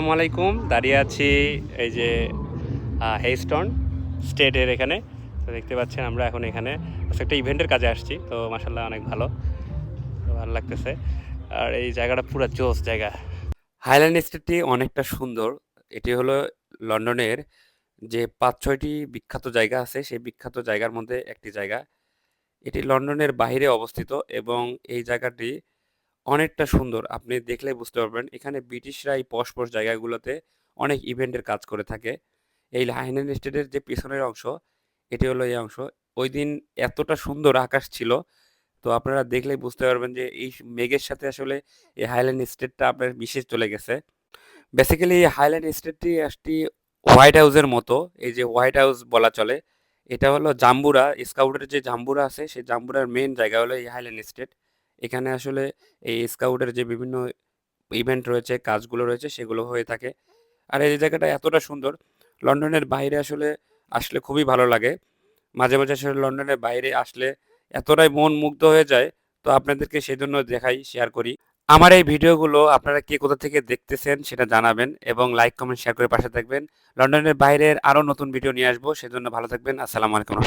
আসসালামু আলাইকুম। দাঁড়িয়ে আছি এই যে হেইস্টন স্টেটের এখানে। তো দেখতে পাচ্ছেন আমরা এখন এখানে একটা ইভেন্টের কাজে আসছি। তো মাসাল্লাহ অনেক ভালো ভালো লাগতেছে। আর এই জায়গাটা পুরো জোস জায়গা। হাইল্যান্ড স্টেটটি অনেকটা সুন্দর। এটি হলো লন্ডনের যে পাঁচ ছয়টি বিখ্যাত জায়গা আছে, সেই বিখ্যাত জায়গার মধ্যে একটি জায়গা। এটি লন্ডনের বাইরে অবস্থিত এবং এই জায়গাটি অনেকটা সুন্দর। আপনি দেখলে বুঝতে পারবেন, এখানে ব্রিটিশরা এই পশ পশ জায়গাগুলোতে অনেক ইভেন্টের কাজ করে থাকে। এই হাইল্যান্ড স্টেটের যে পিছনের অংশ, এটি হলো এই অংশ। ওই দিন এতটা সুন্দর আকাশ ছিল, তো আপনারা দেখলেই বুঝতে পারবেন যে এই মেঘের সাথে আসলে এই হাইল্যান্ড স্টেটটা আপনার বিশেষ চলে গেছে। বেসিক্যালি এই হাইল্যান্ড স্টেটটি একটি হোয়াইট হাউসের মতো, এই যে হোয়াইট হাউস বলা চলে। এটা হলো জাম্বুরা, স্কাউটের যে জাম্বুরা আছে, সেই জাম্বুরার মেন জায়গা হলো এই হাইল্যান্ড স্টেট। এখানে আসলে এই স্কাউটের যে বিভিন্ন ইভেন্ট রয়েছে, কাজগুলো রয়েছে, সেগুলো হয়ে থাকে। আর এই জায়গাটা এতটা সুন্দর, লন্ডনের বাইরে আসলে আসলে খুবই ভালো লাগে। মাঝে মাঝে আসলে লন্ডনের বাইরে আসলে এতটাই মন মুগ্ধ হয়ে যায়, তো আপনাদেরকে সেজন্য দেখাই শেয়ার করি। আমার এই ভিডিওগুলো আপনারা কে কোথা থেকে দেখতেছেন সেটা জানাবেন এবং লাইক কমেন্ট শেয়ার করে পাশে থাকবেন। লন্ডনের বাইরের আরও নতুন ভিডিও নিয়ে আসব, সেজন্য ভালো থাকবেন। আসসালামু আলাইকুম।